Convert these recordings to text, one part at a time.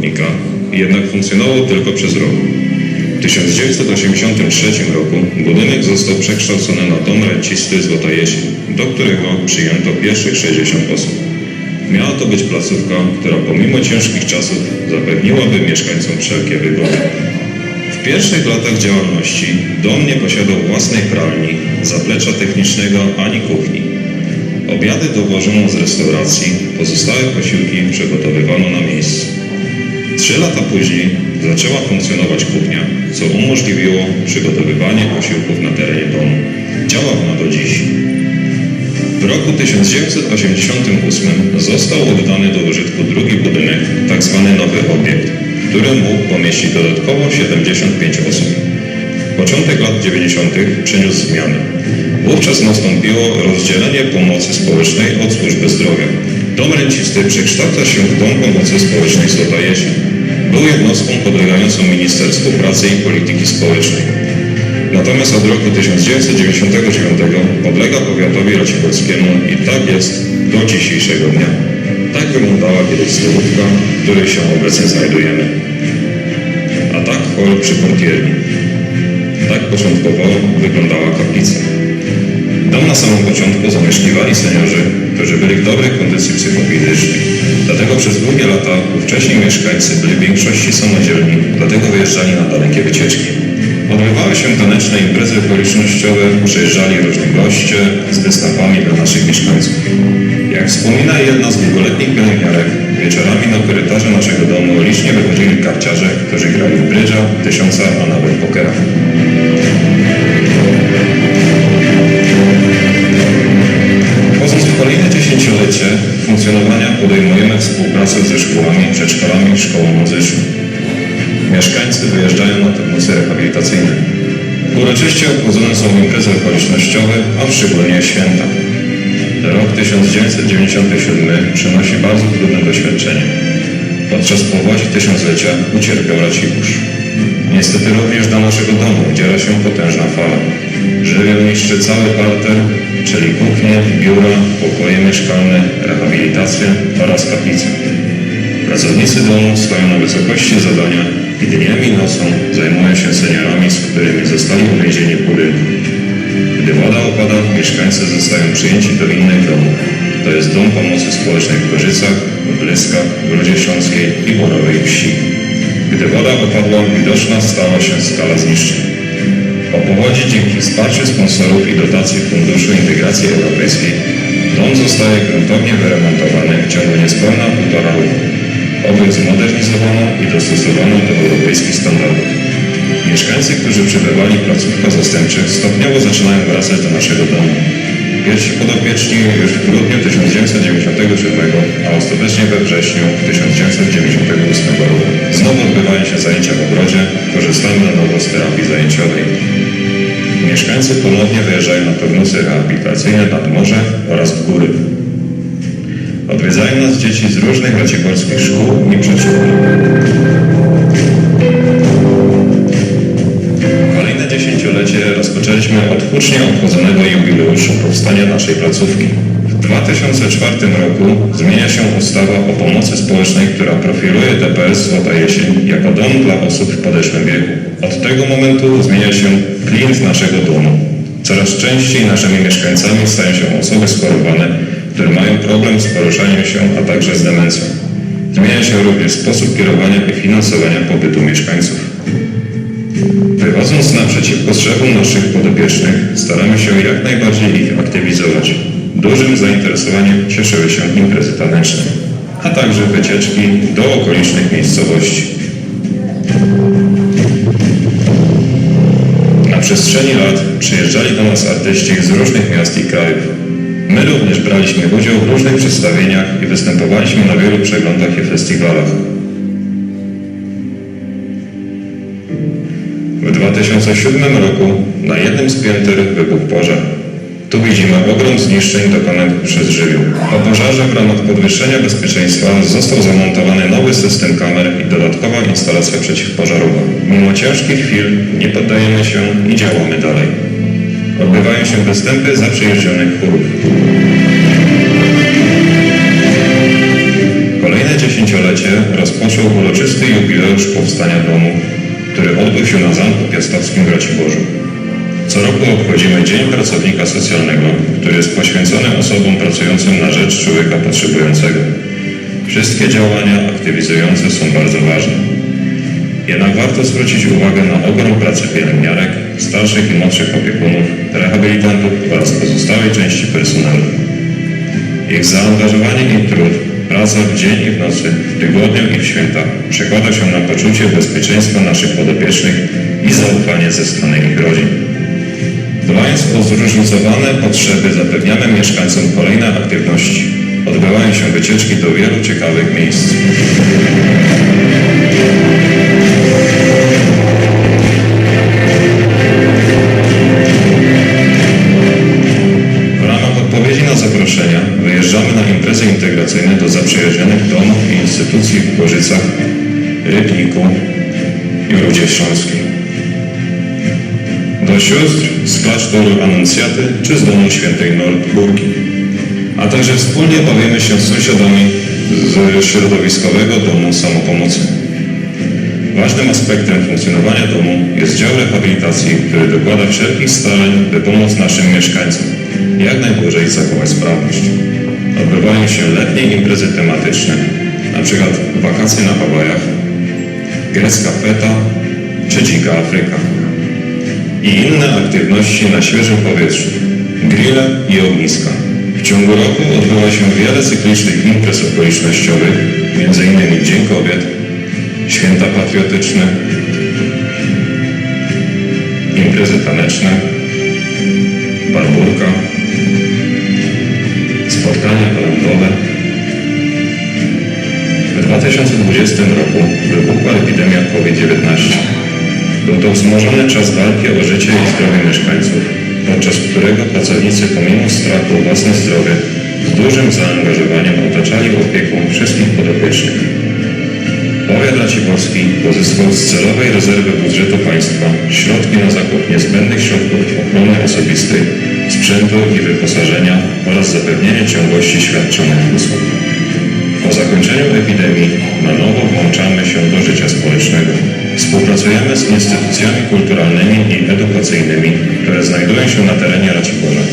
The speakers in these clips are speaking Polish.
ochotnika, jednak funkcjonował tylko przez rok. W 1983 roku budynek został przekształcony na dom rencisty Złota Jesień, do którego przyjęto pierwszych 60 osób. Miała to być placówka, która pomimo ciężkich czasów zapewniłaby mieszkańcom wszelkie wygody. W pierwszych latach działalności dom nie posiadał własnej pralni, zaplecza technicznego ani kuchni. Obiady dowożono z restauracji, pozostałe posiłki przygotowywano na miejscu. Trzy lata później zaczęła funkcjonować kuchnia, co umożliwiło przygotowywanie posiłków na terenie domu. Działa ona do dziś. W roku 1988 został oddany do użytku drugi budynek, tzw. nowy obiekt, który mógł pomieścić dodatkowo 75 osób. Początek lat 90. przyniósł zmiany. Wówczas nastąpiło rozdzielenie pomocy społecznej od służby zdrowia. Dom rencisty przekształca się w Dom Pomocy Społecznej Złota Jesień. Był jednostką podlegającą Ministerstwu Pracy i Polityki Społecznej. Natomiast od roku 1999 podlega powiatowi raciborskiemu i tak jest do dzisiejszego dnia. Tak wyglądała kiedyś stołówka, w której się obecnie znajdujemy. A tak hol przy portierni. Tak początkowo wyglądała kaplica. Dom na samym początku zamieszkiwali seniorzy, którzy byli w dobrej kondycji psychofizycznej. Dlatego przez długie lata ówcześni mieszkańcy byli w większości samodzielni, dlatego wyjeżdżali na dalekie wycieczki. Odbywały się taneczne imprezy okolicznościowe, przyjeżdżali różni goście z występami dla naszych mieszkańców. Jak wspomina jedna z długoletnich pielęgniarek, wieczorami na korytarze naszego domu licznie wychodzili karciarze, którzy grali w brydża, tysiąca, a nawet pokera. W kolejne dziesięciolecie funkcjonowania podejmujemy współpracę ze szkołami, przedszkolami, szkołą muzyczną. Mieszkańcy wyjeżdżają na turnusy rehabilitacyjne. Uroczyście obchodzone są imprezy okolicznościowe, a szczególnie święta. Rok 1997 przynosi bardzo trudne doświadczenie. Podczas powodzi tysiąclecia ucierpiał Racibórz. Niestety również do naszego domu udziela się potężna fala. Żywioł niszczy cały parter, czyli kuchnie, biura, pokoje mieszkalne, rehabilitację oraz kaplicę. Pracownicy domu stoją na wysokości zadania i dniem i nocą zajmują się seniorami, z którymi zostali uwięzieni w budynku. Gdy woda opada, mieszkańcy zostają przyjęci do innych domów. To jest Dom Pomocy Społecznej w Gorzycach, w Blyskach, w Grodzie Śląskiej i Borowej Wsi. Gdy woda opadła, widoczna stała się skala zniszczeń. Po powodzi dzięki wsparciu sponsorów i dotacji Funduszu Integracji Europejskiej dom zostaje gruntownie wyremontowany w ciągu niespełna półtora roku. Obiekt zmodernizowano i dostosowano do europejskich standardów. Mieszkańcy, którzy przebywali w placówkach zastępczych, stopniowo zaczynają wracać do naszego domu. Pierwsi podopieczni już w grudniu 1997, a ostatecznie we wrześniu 1998 roku. Znowu odbywają się zajęcia w ogrodzie, korzystamy na nowo z terapii zajęciowej. Mieszkańcy ponownie wyjeżdżają na turnusy rehabilitacyjne nad morze oraz w góry. Odwiedzają nas dzieci z różnych raciborskich szkół i przedszkół. Dziesięciolecie rozpoczęliśmy od hucznie obchodzonego jubileuszu powstania naszej placówki. W 2004 roku zmienia się ustawa o pomocy społecznej, która profiluje DPS Złota Jesień jako dom dla osób w podeszłym wieku. Od tego momentu zmienia się klient naszego domu. Coraz częściej naszymi mieszkańcami stają się osoby schorowane, które mają problem z poruszaniem się, a także z demencją. Zmienia się również sposób kierowania i finansowania pobytu mieszkańców. Wychodząc naprzeciw potrzebom naszych podopiecznych, staramy się jak najbardziej ich aktywizować. Dużym zainteresowaniem cieszyły się imprezy taneczne, a także wycieczki do okolicznych miejscowości. Na przestrzeni lat przyjeżdżali do nas artyści z różnych miast i krajów. My również braliśmy udział w różnych przedstawieniach i występowaliśmy na wielu przeglądach i festiwalach. W 2007 roku na jednym z pięter wybuchł pożar. Tu widzimy ogrom zniszczeń dokonanych przez żywioł. Po pożarze w ramach podwyższenia bezpieczeństwa został zamontowany nowy system kamer i dodatkowa instalacja przeciwpożarowa. Mimo ciężkich chwil nie poddajemy się i działamy dalej. Odbywają się występy zaprzyjaźnionych chórów. Kolejne dziesięciolecie rozpoczął uroczysty jubileusz powstania domu, który odbył się na Zamku Piastowskim w Raciborzu. Co roku obchodzimy Dzień Pracownika Socjalnego, który jest poświęcony osobom pracującym na rzecz człowieka potrzebującego. Wszystkie działania aktywizujące są bardzo ważne. Jednak warto zwrócić uwagę na ogrom pracy pielęgniarek, starszych i młodszych opiekunów, rehabilitantów oraz pozostałej części personelu. Ich zaangażowanie i trud, praca w dzień i w nocy, w tygodniu i w święta przekłada się na poczucie bezpieczeństwa naszych podopiecznych i zaufanie ze strony ich rodzin. Dbając o zróżnicowane potrzeby, zapewniamy mieszkańcom kolejne aktywności. Odbywają się wycieczki do wielu ciekawych miejsc. W ramach odpowiedzi na zaproszenia imprezy integracyjne do zaprzyjaźnionych domów i instytucji w Gorzycach, Rybniku i Rudzie Śląskiej. Do sióstr z klasztoru Anuncjaty czy z domu świętej Nordburgi. A także wspólnie bawimy się z sąsiadami z środowiskowego domu samopomocy. Ważnym aspektem funkcjonowania domu jest dział rehabilitacji, który dokłada wszelkich starań, by pomóc naszym mieszkańcom jak najdłużej zachować sprawność. Odbywają się letnie imprezy tematyczne, np. wakacje na Hawajach, grecka feta czy dzika Afryka i inne aktywności na świeżym powietrzu, grille i ogniska. W ciągu roku odbywa się wiele cyklicznych imprez okolicznościowych, m.in. Dzień Kobiet, Święta Patriotyczne, imprezy taneczne, barburka, spotkania kolędowe. W 2020 roku wybuchła epidemia COVID-19. Był to wzmożony czas walki o życie i zdrowie mieszkańców, podczas którego pracownicy pomimo strachu o własne zdrowie z dużym zaangażowaniem otaczali opieką wszystkich podopiecznych. Powiat Raciborski pozyskał z celowej rezerwy budżetu państwa środki na zakup niezbędnych środków ochrony osobistej, sprzętu i wyposażenia oraz zapewnienie ciągłości świadczonych usług. Po zakończeniu epidemii na nowo włączamy się do życia społecznego. Współpracujemy z instytucjami kulturalnymi i edukacyjnymi, które znajdują się na terenie Raciborza.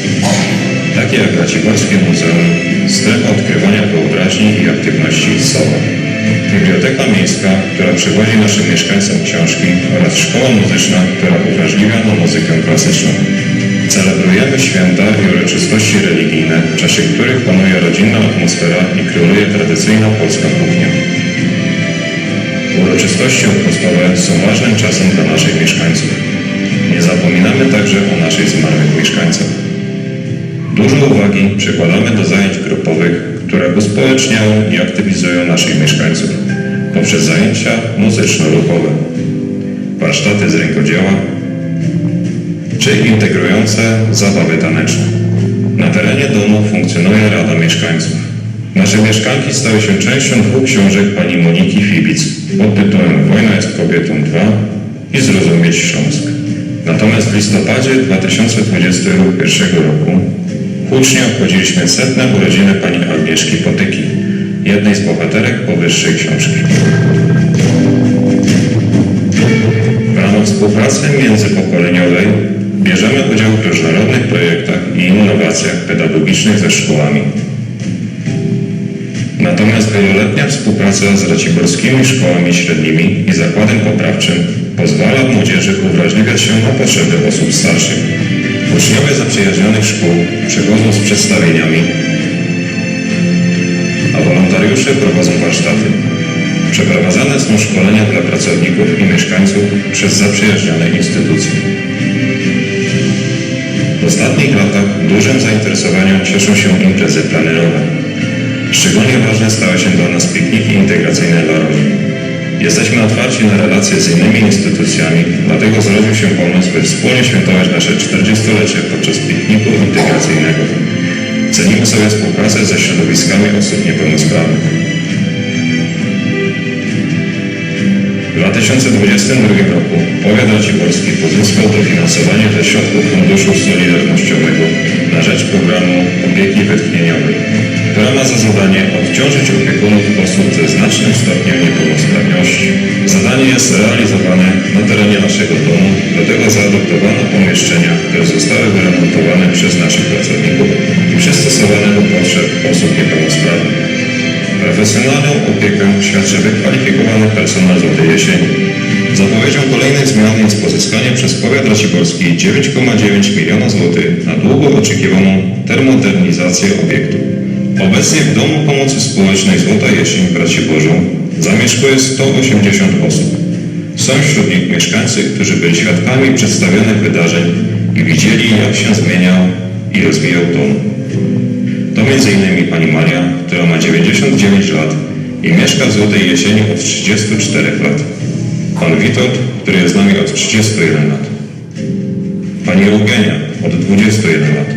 Takie jak Raciborskie Muzeum, Strefa Odkrywania Wyobraźni i Aktywności SOWA. Biblioteka Miejska, która przywozi naszym mieszkańcom książki oraz Szkoła Muzyczna, która uwrażliwia na muzykę klasyczną. Celebrujemy święta i uroczystości religijne, w czasie których panuje rodzinna atmosfera i króluje tradycyjna polska kuchnia. Uroczystości odpustowe są ważnym czasem dla naszych mieszkańców. Nie zapominamy także o naszych zmarłych mieszkańcach. Dużo uwagi przykładamy do zajęć grupowych, które uspołeczniają i aktywizują naszych mieszkańców poprzez zajęcia muzyczno-ruchowe, warsztaty z rękodzieła czy integrujące zabawy taneczne. Na terenie domu funkcjonuje Rada Mieszkańców. Nasze mieszkanki stały się częścią dwóch książek pani Moniki Fibic pod tytułem Wojna jest kobietą 2 i Zrozumieć Śląsk. Natomiast w listopadzie 2021 roku hucznie obchodziliśmy setne urodziny pani Agnieszki Potyki, jednej z bohaterek powyższej książki. W ramach współpracy międzypokoleniowej bierzemy udział w różnorodnych projektach i innowacjach pedagogicznych ze szkołami. Natomiast wieloletnia współpraca z raciborskimi szkołami średnimi i zakładem poprawczym pozwala młodzieży uwrażliwiać się na potrzeby osób starszych. Uczniowie zaprzyjaźnionych szkół przychodzą z przedstawieniami, a wolontariusze prowadzą warsztaty. Przeprowadzane są szkolenia dla pracowników i mieszkańców przez zaprzyjaźnione instytucje. W ostatnich latach dużym zainteresowaniem cieszą się imprezy plenerowe. Szczególnie ważne stały się dla nas pikniki integracyjne dla rodzin. Jesteśmy otwarci na relacje z innymi instytucjami, dlatego zrodził się pomysł, by wspólnie świętować nasze 40-lecie podczas pikniku integracyjnego. Cenimy sobie współpracę ze środowiskami osób niepełnosprawnych. W 2022 roku powiat raciborski pozyskał dofinansowanie ze środków Funduszu Solidarnościowego na rzecz programu opieki wytchnieniowej, która ma za zadanie odciążyć opiekunów osób ze znacznym stopniem niepełnosprawności. Zadanie jest realizowane na terenie naszego domu, do tego zaadoptowano pomieszczenia, które zostały wyremontowane przez naszych pracowników i przystosowane do potrzeb osób niepełnosprawnych. Profesjonalną opiekę świadczy wykwalifikowany personel Złotej Jesieni. Zapowiedzią kolejnych zmian jest pozyskanie przez powiat raciborski 9,9 miliona złotych na długo oczekiwaną termodernizację obiektu. Obecnie w Domu Pomocy Społecznej Złota Jesień w Raciborzu zamieszkuje 180 osób. Są wśród nich mieszkańcy, którzy byli świadkami przedstawionych wydarzeń i widzieli, jak się zmieniał i rozwijał dom. To m.in. pani Maria, która ma 99 lat i mieszka w Złotej Jesieni od 34 lat. Pan Witold, który jest z nami od 31 lat. Pani Eugenia od 21 lat.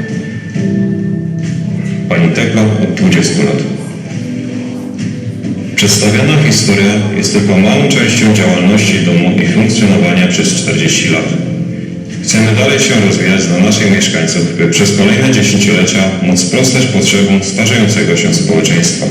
Pani Tekla od 20 lat. Przedstawiana historia jest tylko małą częścią działalności domu i funkcjonowania przez 40 lat. Chcemy dalej się rozwijać dla naszych mieszkańców, by przez kolejne dziesięciolecia móc sprostać potrzebom starzejącego się społeczeństwa.